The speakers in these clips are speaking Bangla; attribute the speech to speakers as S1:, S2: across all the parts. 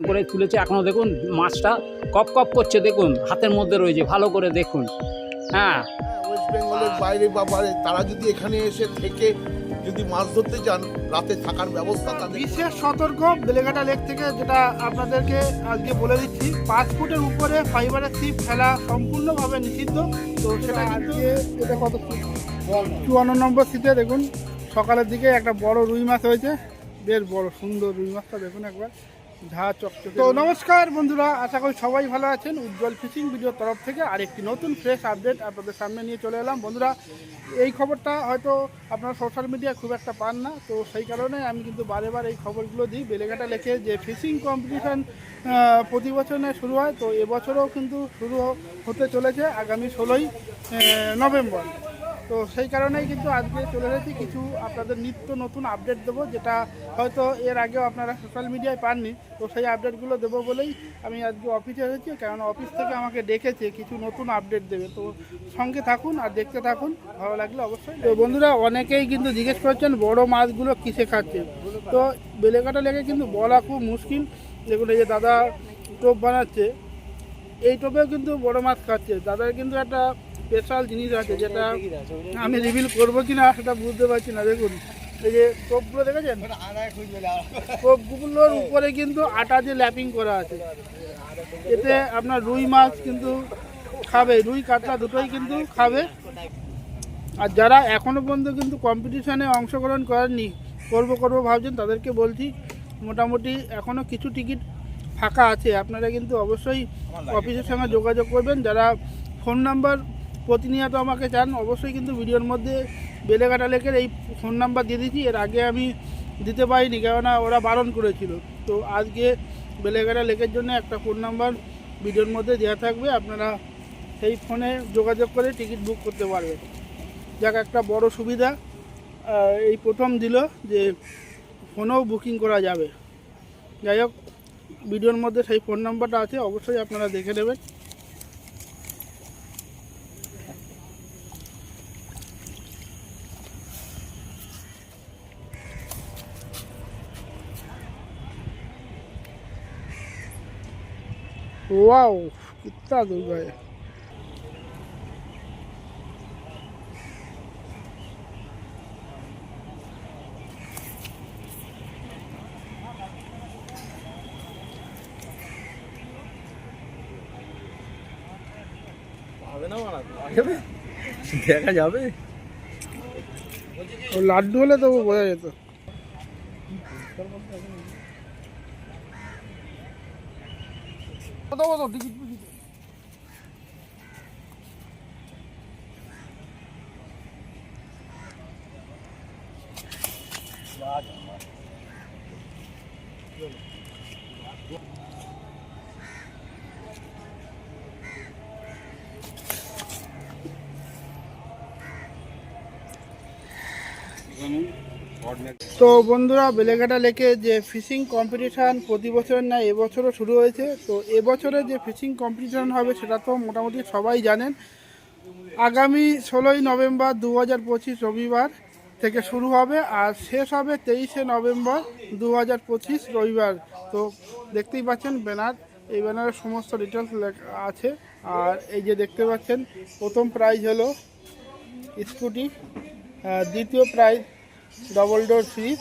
S1: করে তুলেছে। এখনও দেখুন মাছটা কপ কপ করছে দেখুন হাতের মধ্যে রয়েছে। ভালো করে দেখুন। হ্যাঁ।
S2: ওয়েস্ট বেঙ্গলের বাইরে বা বাইরে তারা যদি এখানে এসে থেকে যদি মাছ ধরতে চান রাতে থাকার ব্যবস্থা তাদের
S3: বিশেষ সতর্ক বেলেঘাটা লেক থেকে যেটা আপনাদেরকে আজকে বলে দিচ্ছি পাঁচ ফুটের উপরে ফাইবারের ছিপ ফেলা সম্পূর্ণভাবে নিষিদ্ধ। তো সেটা কিন্তু এটা কত ফুট? চুয়ান্ন নম্বর সিটে দেখুন সকালের দিকে একটা বড় রুই মাছ হয়েছে। বেশ বড় সুন্দর রুই মাছটা দেখুন একবার। ঝা চকচকে তো নমস্কার বন্ধুরা, আশা করি সবাই ভালো আছেন। উজ্জ্বল ফিশিং ভিডিওর তরফ থেকে আরেকটি নতুন ফ্রেশ আপডেট আপনাদের সামনে নিয়ে চলে এলাম। বন্ধুরা, এই খবরটা হয়তো আপনারা সোশ্যাল মিডিয়ায় খুব একটা পান না, তো সেই কারণে আমি কিন্তু বারে বারে এই খবরগুলো দিই। বেলেঘাটা লেখে যে ফিশিং কম্পিটিশান প্রতি বছরে শুরু হয়, তো এবছরও কিন্তু শুরু হতে চলেছে আগামী ষোলোই নভেম্বর। তো সেই কারণেই কিন্তু আজকে চলে এসেছি। কিছু আপনাদের নিত্য নতুন আপডেট দেবো, যেটা হয়তো এর আগেও আপনারা সোশ্যাল মিডিয়ায় পাননি। তো সেই আপডেটগুলো দেবো বলেই আমি আজকে অফিসে এসেছি, কারণ অফিস থেকে আমাকে ডেকেছে কিছু নতুন আপডেট দেবে। তো সঙ্গে থাকুন আর দেখতে থাকুন, ভালো লাগলে অবশ্যই তো বন্ধুরা, অনেকেই কিন্তু জিজ্ঞেস করছেন বড় মাছগুলো কিসে খাচ্ছে? তো বেলেকাটা লেগে কিন্তু বলা খুব মুশকিল। দেখুন, এই যে দাদা টোপ বানাচ্ছে, এই টোপেও কিন্তু বড় মাছ খাচ্ছে। দাদার কিন্তু একটা স্পেশাল জিনিস আছে যেটা আমি রিভিল করব কি না সেটা বুঝতে পারছি না দেখুন। এই যে টোপগুলো দেখেছেন? টোপগুলোর উপরে কিন্তু আটা দিয়ে ল্যাপিং করা আছে। এতে আপনার রুই মাছ কিন্তু খাবে রুই কাতলা দুটোই কিন্তু খাবে। আর যারা এখনও পর্যন্ত কিন্তু কম্পিটিশানে অংশগ্রহণ করেননি করব করব ভাবছেন তাদেরকে বলছি মোটামুটি এখনও কিছু টিকিট ফাঁকা আছে। আপনারা কিন্তু অবশ্যই অফিসের সঙ্গে যোগাযোগ করবেন। যারা ফোন নাম্বার প্রতিনিয়ত আমাকে চান, অবশ্যই কিন্তু ভিডিওর মধ্যে বেলেঘাটা লেকের এই ফোন নাম্বার দিয়ে দিচ্ছি এর আগে আমি দিতে পারিনি, কেননা ওরা বারণ করেছিল। তো আজকে বেলেঘাটা লেকের জন্য একটা ফোন নাম্বার ভিডিওর মধ্যে দেওয়া থাকবে, আপনারা সেই ফোনে যোগাযোগ করে টিকিট বুক করতে পারবেন। যাক, একটা বড় সুবিধা এই প্রথম দিল যে ফোনেও বুকিং করা যাবে। যাই হোক, ভিডিওর মধ্যে সেই ফোন নাম্বারটা আছে, অবশ্যই আপনারা দেখে নেবেন। वाओ कितना दूर है
S4: দেখা যাবে
S3: ও লাড্ডু হলে তো বোঝা যেত কত কত টিকিট ফিকিট? তো বন্ধুরা, বেলেঘাটা লেকে যে ফিশিং কম্পিটিশান প্রতি বছর না এবছরও শুরু হয়েছে। তো এবছরে যে ফিশিং কম্পিটিশান হবে, সেটা তো মোটামুটি সবাই জানেন। আগামী ষোলোই নভেম্বর দু হাজার পঁচিশ রবিবার থেকে শুরু হবে আর শেষ হবে তেইশে নভেম্বর দু হাজার পঁচিশ রবিবার। তো দেখতেই পাচ্ছেন ব্যানার, এই ব্যানারের সমস্ত ডিটেলস আছে। আর এই যে দেখতে পাচ্ছেন, প্রথম প্রাইজ হলো স্কুটি দ্বিতীয় প্রাইজ ডবল ডোর ফ্রিজ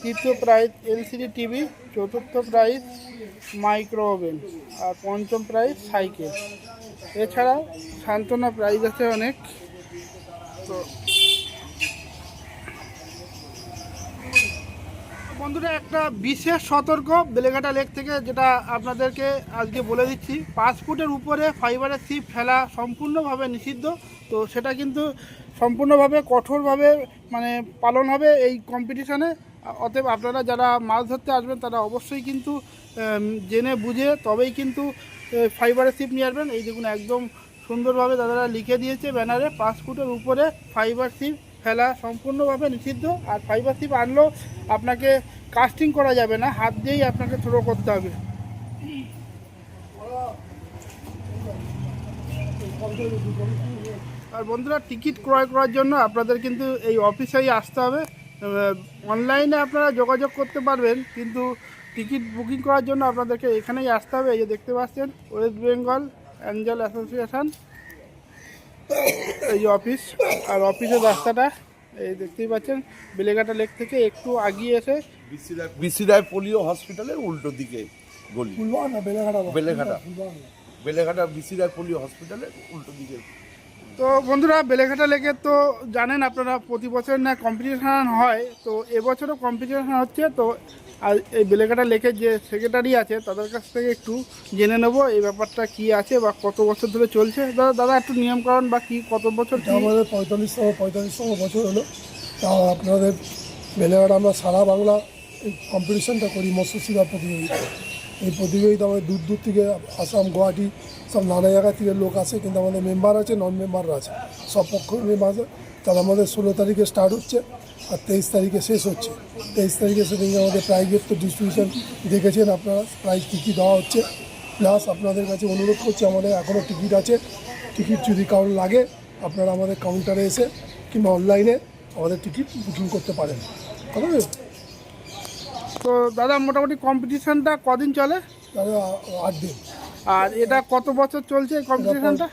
S3: তৃতীয় প্রাইজ এলসিডি টিভি চতুর্থ প্রাইজ মাইক্রো ওভেন আর পঞ্চম প্রাইজ সাইকেল এছাড়া সান্ত্বনা প্রাইজ আছে অনেক। তো বন্ধুরা, একটা বিশেষ সতর্ক বেলেঘাটা লেক থেকে, যেটা আপনাদেরকে আজকে বলে দিচ্ছি। পাঁচ ফুটের উপরে ফাইবারের সিপ ফেলা সম্পূর্ণভাবে নিষিদ্ধ। তো সেটা কিন্তু সম্পূর্ণভাবে, কঠোরভাবে মানে পালন হবে এই কম্পিটিশানে অতএব আপনারা যারা মাছ ধরতে আসবেন, তারা অবশ্যই কিন্তু জেনে বুঝে তবেই কিন্তু ফাইবারের ছিপ নিয়ে আসবেন। এই দেখুন একদম সুন্দরভাবে দাদারা লিখে দিয়েছে ব্যানারে, পাঁচ ফুটের উপরে ফাইবার ছিপ ফেলা সম্পূর্ণভাবে নিষিদ্ধ। আর ফাইবার ছিপ আনলেও আপনাকে কাস্টিং করা যাবে না, হাত দিয়েই আপনাকে থ্রো করতে হবে। আর বন্ধুরা টিকিট ক্রয় করার জন্য আপনাদের কিন্তু এই অফিসেই আসতে হবে। অনলাইনে আপনারা যোগাযোগ করতে পারবেন কিন্তু টিকিট বুকিং করার জন্য আপনাদেরকে এখানেই আসতে হবে। এই যে দেখতে পাচ্ছেন ওয়েস্ট বেঙ্গল অ্যাঞ্জেল অ্যাসোসিয়েশন এই অফিস আর অফিসের রাস্তাটা এই দেখতেই পাচ্ছেন বেলেঘাটা লেক থেকে একটু আগিয়ে এসে
S2: বিসি রায় পোলিও হসপিটালের উল্টো দিকে গলি। বেলেঘাটা। বেলেঘাটা বিসি রায় পোলিও হসপিটালের উল্টো দিকে।
S3: তো বন্ধুরা, বেলেঘাটা লেকে তো জানেন আপনারা, প্রতি বছর না কম্পিটিশান হয়। তো এবছরও কম্পিটিশান হচ্ছে, তো আর এই বেলেঘাটা লেকের যে সেক্রেটারি আছে, তাদের কাছ থেকে একটু জেনে নেব এই ব্যাপারটা কি আছে বা কত বছর ধরে চলছে। দাদা দাদা, একটু নিয়মকরণ বা কি, কত বছর
S4: আমাদের পঁয়তাল্লিশতম পঁয়তাল্লিশতম বছর হলো। তা আপনাদের বেলেঘাটা আমরা সারা বাংলা এই কম্পিটিশনটা করি মৎস্য শিকার প্রতিযোগিতা। এই প্রতিযোগিতা আমাদের দূর দূর থেকে আসাম, গুয়াহাটি সব নানা জায়গা থেকে লোক আসে কিন্তু আমাদের মেম্বার আছে নন মেম্বাররা আছে। সব পক্ষ মেম্বার আছে। তারা আমাদের ষোলো তারিখে স্টার্ট হচ্ছে আর তেইশ তারিখে শেষ হচ্ছে। তেইশ তারিখে সেদিনকে আমাদের প্রাইজের তো ডিস্ট্রিবিউশন দেখেছেন আপনারা প্রাইজ কী কী দেওয়া হচ্ছে। প্লাস আপনাদের কাছে অনুরোধ করছি আমাদের এখনও টিকিট আছে। টিকিট যদি কারোর লাগে আপনারা আমাদের কাউন্টারে এসে কিংবা অনলাইনে আমাদের টিকিট বুকিং করতে পারেন?
S3: তো দাদা মোটামুটি কম্পিটিশানটা কদিন চলে?
S4: দাদা আট দিন।
S3: আর এটা কত বছর চলছে এই কম্পিটিশনটা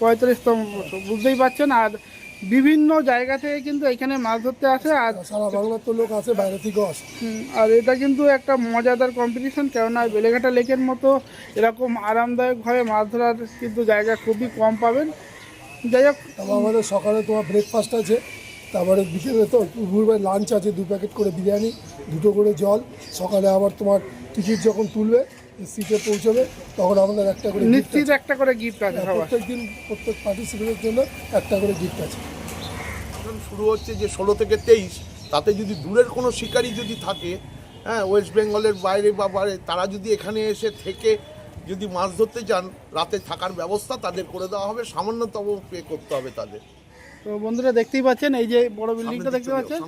S4: পঁয়তাল্লিশতম
S3: বছর বুঝতেই পারছেন? আর বিভিন্ন জায়গা থেকে কিন্তু এখানে মাছ ধরতে আসে আর
S4: সারা বাংলার তো লোক আসে বাইরে থেকেও আসে।
S3: আর এটা কিন্তু একটা মজাদার কম্পিটিশন কেননা বেলেঘাটা লেকের মতো এরকম আরামদায়কভাবে মাছ ধরার কিন্তু জায়গা খুবই কম পাবেন। যাই হোক
S4: তারপর আমাদের সকালে তোমার ব্রেকফাস্ট আছে তারপরে বিকেলে তো দুপুরবেলা লাঞ্চ আছে দু প্যাকেট করে বিরিয়ানি দুটো করে জল। সকালে আবার তোমার টিকিট যখন তুলবে সিটে পৌঁছবে তখন আমাদের একটা করে
S3: নিশ্চিত একটা করে গিফট আছে সবার
S4: প্রত্যেক দিন প্রত্যেক পার্টিসিপেটের জন্য একটা করে গিফট আছে।
S2: এখন শুরু হচ্ছে যে ষোলো থেকে তেইশ তাতে যদি দূরের কোনো শিকারী যদি থাকে হ্যাঁ ওয়েস্ট বেঙ্গলের বাইরে বা বাইরে তারা যদি এখানে এসে থেকে যদি মাছ ধরতে চান রাতে থাকার ব্যবস্থা তাদের করে দেওয়া হবে সামান্যতম পে করতে হবে তাদের।
S3: তো বন্ধুরা দেখতেই পাচ্ছেন এই যে বড় বিল্ডিংটা দেখতে পাচ্ছেন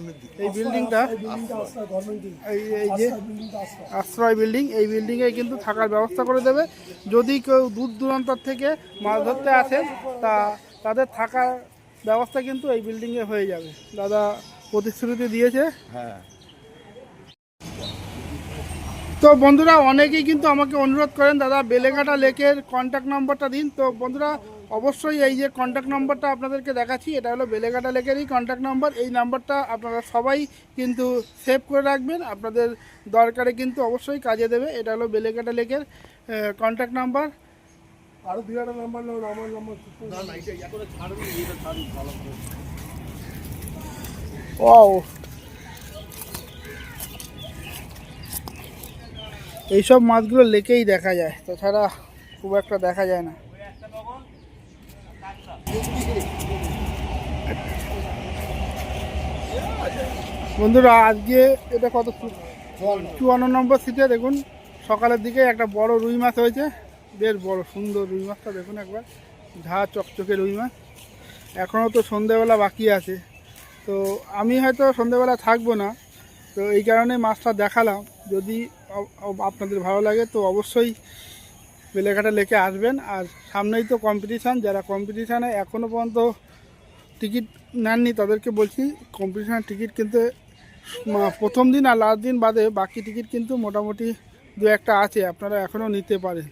S3: এই বিল্ডিংটা
S4: এই
S3: এই যে
S4: আশ্রয়
S3: বিল্ডিং এই বিল্ডিংয়ে কিন্তু থাকার ব্যবস্থা করে দেবে। যদি কেউ দূর দূরান্তর থেকে মাছ ধরতে আসে তা তাদের থাকার ব্যবস্থা কিন্তু এই বিল্ডিংয়ে হয়ে যাবে। দাদা প্রতিশ্রুতি দিয়েছে।
S2: হ্যাঁ।
S3: তো বন্ধুরা অনেকেই কিন্তু আমাকে অনুরোধ করেন দাদা বেলেঘাটা লেকের কন্ট্যাক্ট নম্বরটা দিন। তো বন্ধুরা অবশ্যই এই যে কন্ট্যাক্ট নম্বরটা আপনাদেরকে দেখাচ্ছি এটা হলো বেলেঘাটা লেকেরই কন্ট্যাক্ট নম্বর এই নাম্বারটা আপনারা সবাই কিন্তু সেভ করে রাখবেন। আপনাদের দরকারে কিন্তু অবশ্যই কাজে দেবে। এটা হলো বেলেঘাটা লেকের কন্ট্যাক্ট নাম্বার
S4: আরও দুই একটা নাম্বার আমার নাম্বার
S3: ও এইসব মাছগুলো লেকেই দেখা যায় তাছাড়া খুব একটা দেখা যায় না। বন্ধুরা, আজকে এটা কত? চুয়ান্ন নম্বর সিটে দেখুন, সকালের দিকে একটা বড় রুই মাছ হয়েছে। বেশ বড়, সুন্দর রুই মাছটা দেখুন একবার। ঝা চকচকে রুই মাছ। এখনও তো সন্ধেবেলা বাকি আছে। তো আমি হয়তো সন্ধেবেলা থাকব না। তো এই কারণে মাছটা দেখালাম। যদি আপনাদের ভালো লাগে, তো অবশ্যই বেলেঘাটা লেকে আসবেন আর সামনেই তো কম্পিটিশান যারা কম্পিটিশানে এখনও পর্যন্ত টিকিট নেননি তাদেরকে বলছি কম্পিটিশানের টিকিট কিন্তু প্রথম দিন আর লাস্ট দিন বাদে বাকি টিকিট কিন্তু মোটামুটি দু একটা আছে আপনারা এখনও নিতে পারেন।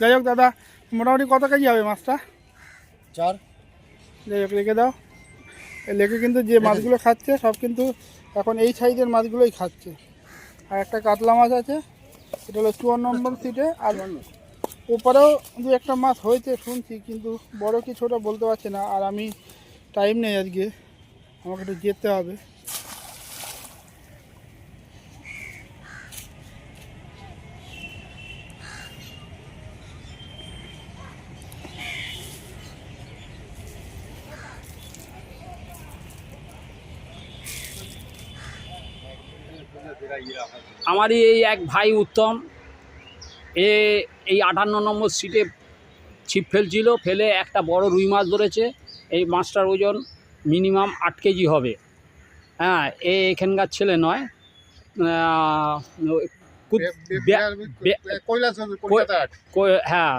S3: যাই হোক দাদা মোটামুটি কত কেজি হবে মাছটা?
S4: চার।
S3: যাই হোক রেখে দাও। লেখে কিন্তু যে মাছগুলো খাচ্ছে সব কিন্তু এখন এই সাইজের মাছগুলোই খাচ্ছে। আর একটা কাতলা মাছ আছে এটা হলো চুয়ান্ন নম্বর সিটে আর ওপারেও দু একটা মাছ হয়েছে, শুনছি, কিন্তু বড় কি ছোটো বলতে পারছি না, আর আমি টাইম নেই আজকে, আমাকে একটু যেতে হবে।
S1: আমারই এই এক ভাই উত্তম, এ এই আটান্ন নম্বর সিটে ছিপ ফেলছিল ফেলে একটা বড় রুই মাছ ধরেছে। এই মাছটার ওজন মিনিমাম আট কেজি হবে। হ্যাঁ এ এখানকার ছেলে নয়। হ্যাঁ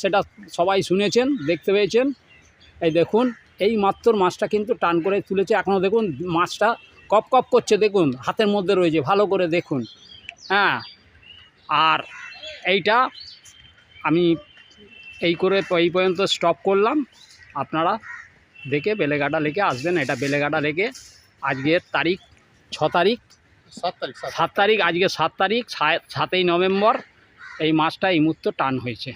S1: সেটা সবাই শুনেছেন দেখতে পেয়েছেন। এই দেখুন এই মাত্র মাছটা কিন্তু টান করে তুলেছে। এখনও দেখুন মাছটা কপ কপ করছে দেখুন হাতের মধ্যে রয়েছে। ভালো করে দেখুন। হ্যাঁ আর এইটা আমি এই করে এই পর্যন্ত স্টপ করলাম। আপনারা দেখে বেলেঘাটা লেকে আসবেন। এটা বেলেঘাটা লেকে। আজকের তারিখ ছ তারিখ।
S2: সাত তারিখ
S1: সাত তারিখ আজকে সাত তারিখ সা- সাতই নভেম্বর। এই মাসটা এই মুহূর্ত টান হয়েছে।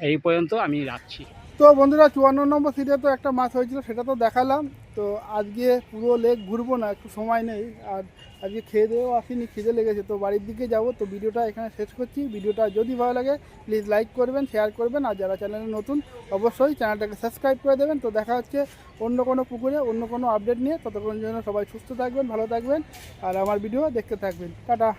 S1: এই পর্যন্ত আমি রাখছি।
S3: তো বন্ধুরা, চুয়ান্ন নম্বর সিটে তো একটা মাছ হয়েছিল, সেটা তো দেখালাম। তো আজকে পুরো লেক ঘুরবো না, একটু সময় নেই। আর আজকে খেয়ে দেওয়াও আসিনি, খিদে লেগেছে। তো বাড়ির দিকে যাব। তো ভিডিওটা এখানে শেষ করছি। ভিডিওটা যদি ভালো লাগে প্লিজ লাইক করবেন শেয়ার করবেন। আর যারা চ্যানেলে নতুন, অবশ্যই চ্যানেলটাকে সাবস্ক্রাইব করে দেবেন। তো দেখা হচ্ছে অন্য কোনো পুকুরে, অন্য কোনো আপডেট নিয়ে। ততক্ষণ জন্য সবাই সুস্থ থাকবেন, ভালো থাকবেন। আর আমার ভিডিও দেখতে থাকবেন। টাটা।